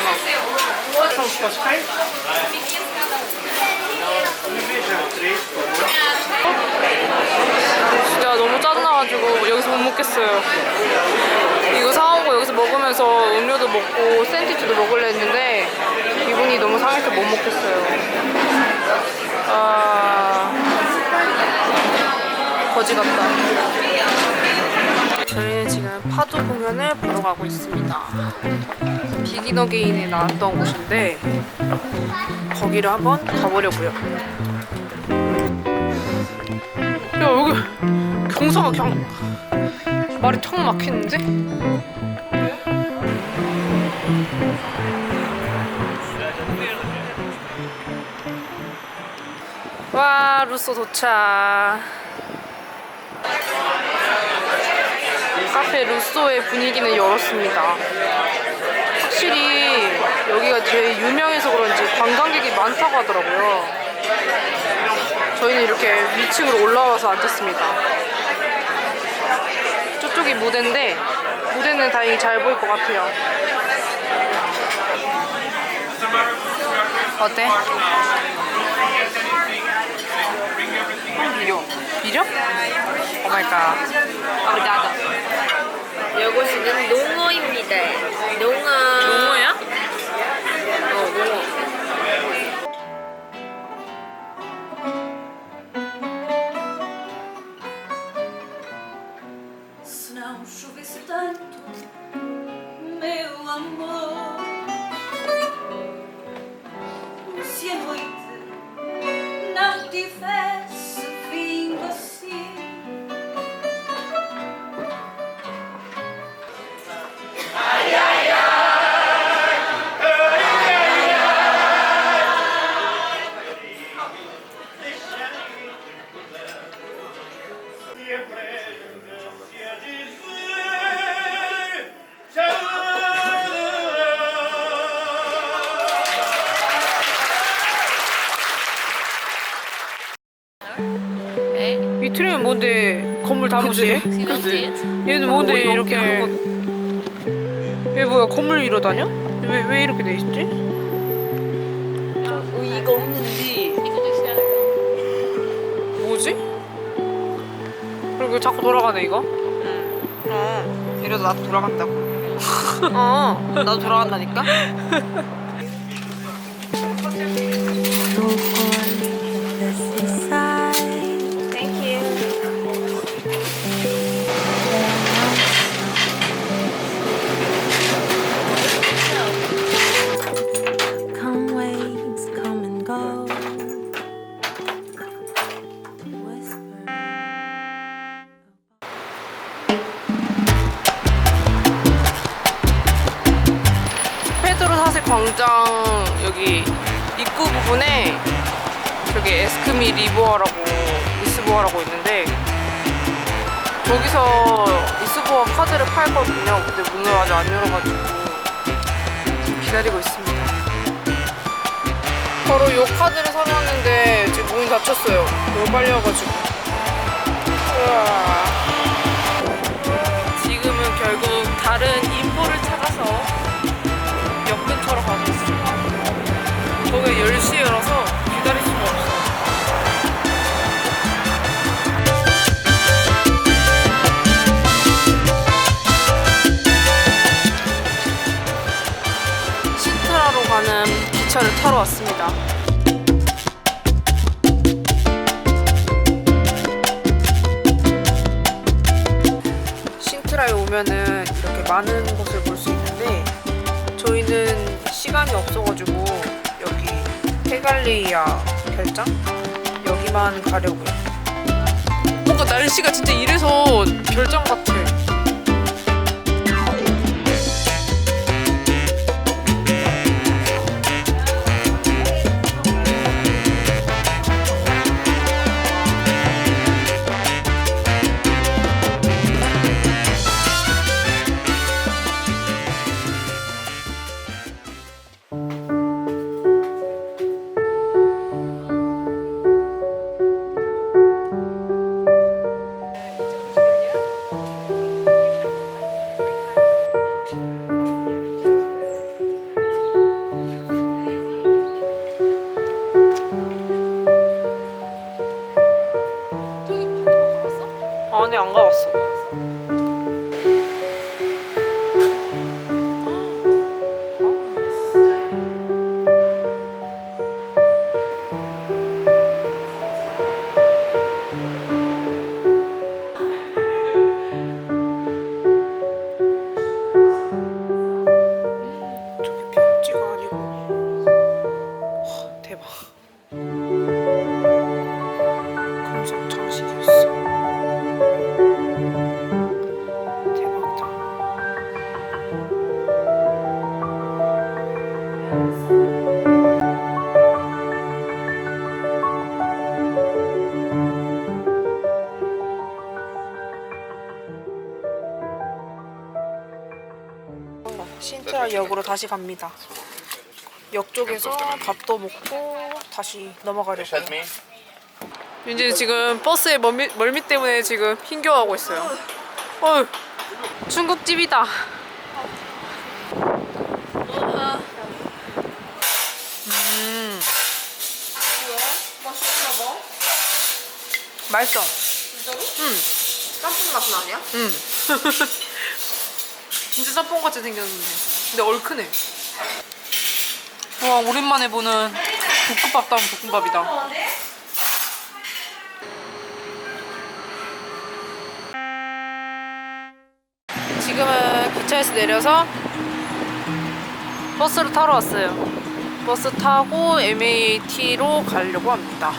사람 진짜 많아. 진짜 너무 짜증나가지고 여기서 못 먹겠어요. 이거 사오고 여기서 먹으면서 음료도 먹고 샌드위치도 먹으려 했는데 기분이 너무 상해서 못 먹겠어요. 아 거지 같다. 공연을 보러 가고 있습니다. 비긴 어게인에 나왔던 곳인데 거기를 한번 가보려고요. 야 여기 경사가 그냥 말이 턱 막히는데? 와 루소 도착 카페 루소의 분위기는 열었습니다 확실히 여기가 제일 유명해서 그런지 관광객이 많다고 하더라고요 저희는 이렇게 위층으로 올라와서 앉았습니다 저쪽이 무대인데 무대는 다행히 잘 보일 것 같아요 어때? 비려. 비려? 오마이갓. 오 이것은 농어입니다. 농어. 농어야? 어, 농어. Se não chovesse tanto, meu amor. Se a noite não 위트리는 뭔데 건물 다 무지해? 그치? 얘는 뭔데 어, 이렇게 얘 뭐야 건물 이러 다녀? 왜, 왜 이렇게 돼 있지? 의의가 없는지. 뭐지? 그리고 자꾸 돌아가네 이거? 어. 이래도 나도 돌아간다고. 어 나도 돌아간다니까? 광장 여기 입구 부분에 저기 에스크미 리보어라고 리스보어라고 있는데 저기서 리스보어 카드를 팔거든요. 근데 문을 아직 안 열어가지고 기다리고 있습니다. 바로 이 카드를 사놨는데 지금 문이 닫혔어요. 너무 빨리 와가지고. 우와. 근처로 가고 있습니다. 거기가 10시에 열어서 기다릴 수가 없어. 신트라로 가는 기차를 타러 왔습니다. 신트라에 오면은 이렇게 많은 곳 시간이 없어가지고 여기 페갈리아 별장 여기만 가려고요. 뭔가 날씨가 진짜 이래서 별장 같아. 신트라 역으로 다시 갑니다. 역 쪽에서 밥도 먹고 다시 넘어가려고요. 윤지는 지금 버스에 멀미, 멀미 때문에 지금 힘겨워하고 있어요. 어, 중국집이다. 음, 맛있어. 음, 짬뽕 맛은 아니야? 음. 진짜 짬뽕 같이 생겼는데. 근데 얼큰해. 와, 오랜만에 보는 볶음밥 다운 볶음밥이다. 지금은 기차에서 내려서 버스를 타러 왔어요. 버스 타고 MAT로 가려고 합니다.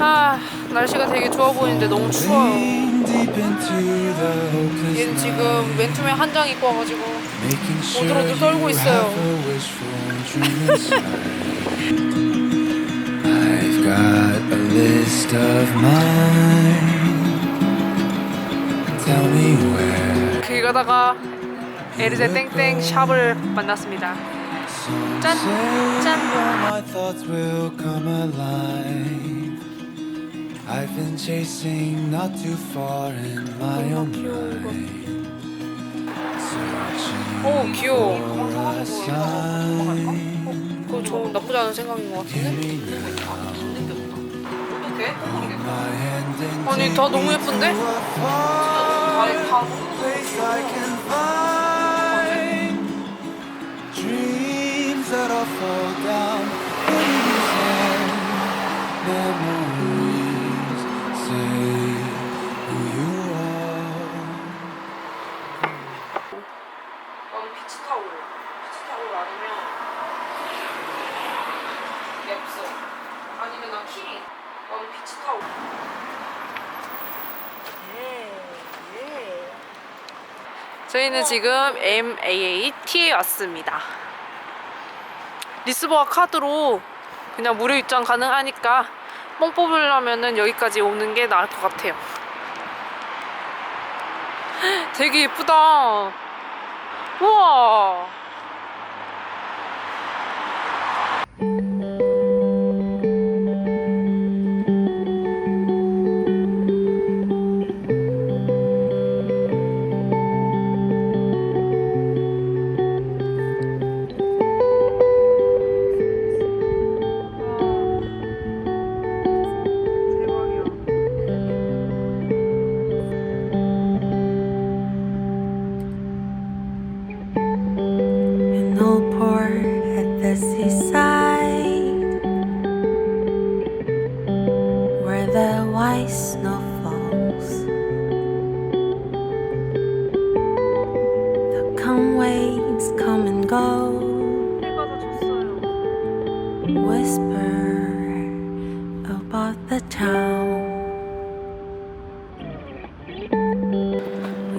아, 날씨가 되게 좋아 보이는데 너무 추워요. 얘는 지금 맨투맨 한 장 입고 와가지고 오들오들 떨고 있어요. I've got a list of mine. Tell me where. 길 가다가 에르제 땡땡 샵을 만났습니다. 짠! 짠! I've been chasing not too far in my own mind. 오 귀여워. for a sign. 그거 좋은 나쁘지 않은 생각인 것 같은데? 어떡해? My hand into 아니 다 너무 예쁜데? 아니 다 place I can find 저희는 지금 MAAT에 왔습니다. 리스버가 카드로 그냥 무료 입장 가능하니까 뽕 뽑으려면은 여기까지 오는 게 나을 것 같아요. 되게 예쁘다. 우와.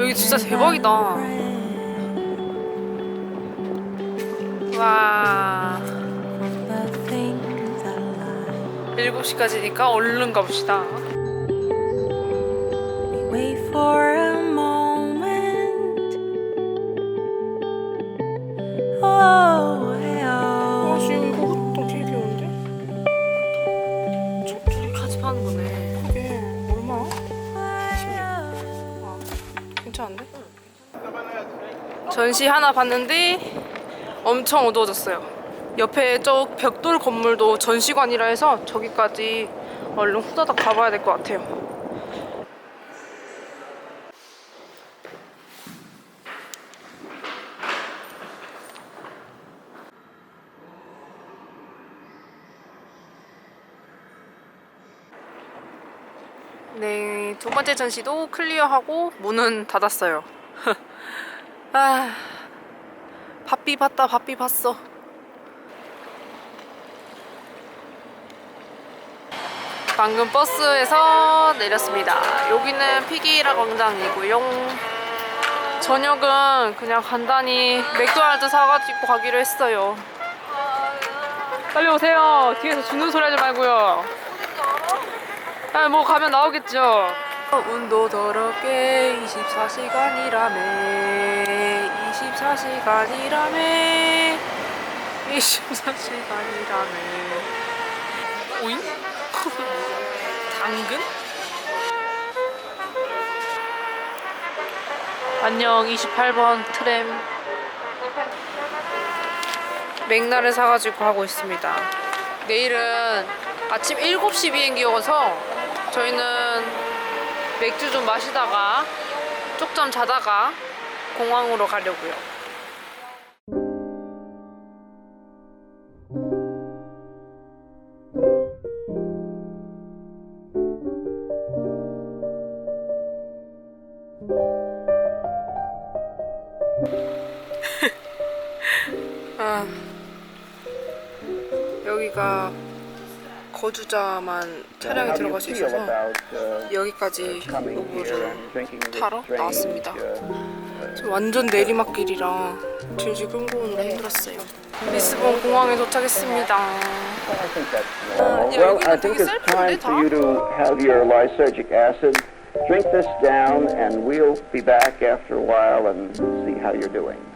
여기 진짜 대박이다. 와. From the things I like 7시까지니까 얼른 가봅시다. 전시 하나 봤는데 엄청 어두워졌어요. 옆에 저 벽돌 건물도 전시관이라 해서 저기까지 얼른 후다닥 가봐야 될 것 같아요. 네, 두 번째 전시도 클리어하고 문은 닫았어요. 아, 바삐 봤다, 바삐 봤어. 방금 버스에서 내렸습니다. 여기는 피기라 광장이고요. 저녁은 그냥 간단히 맥도날드 사가지고 가기로 했어요. 빨리 오세요. 뒤에서 주는 소리 하지 말고요. 아, 뭐 가면 나오겠죠. 운도 더럽게 24시간이라며 24시간이라며 24시간이라며 오잉? 당근? 안녕 28번 트램. 맥날을 사가지고 가고 있습니다. 내일은 아침 7시 비행기여서 저희는 맥주 좀 마시다가 쪽잠 자다가 공항으로 가려고요 거주자만 차량에 들어갈 수 있어서 여기까지 요구를 타러 나왔습니다. 완전 내리막길이라 줄줄 끌고 오느라 힘들었어요. 리스본 공항에 도착했습니다. Have your lysergic acid. Drink this down, and we'll be back after a while and see how you're doing.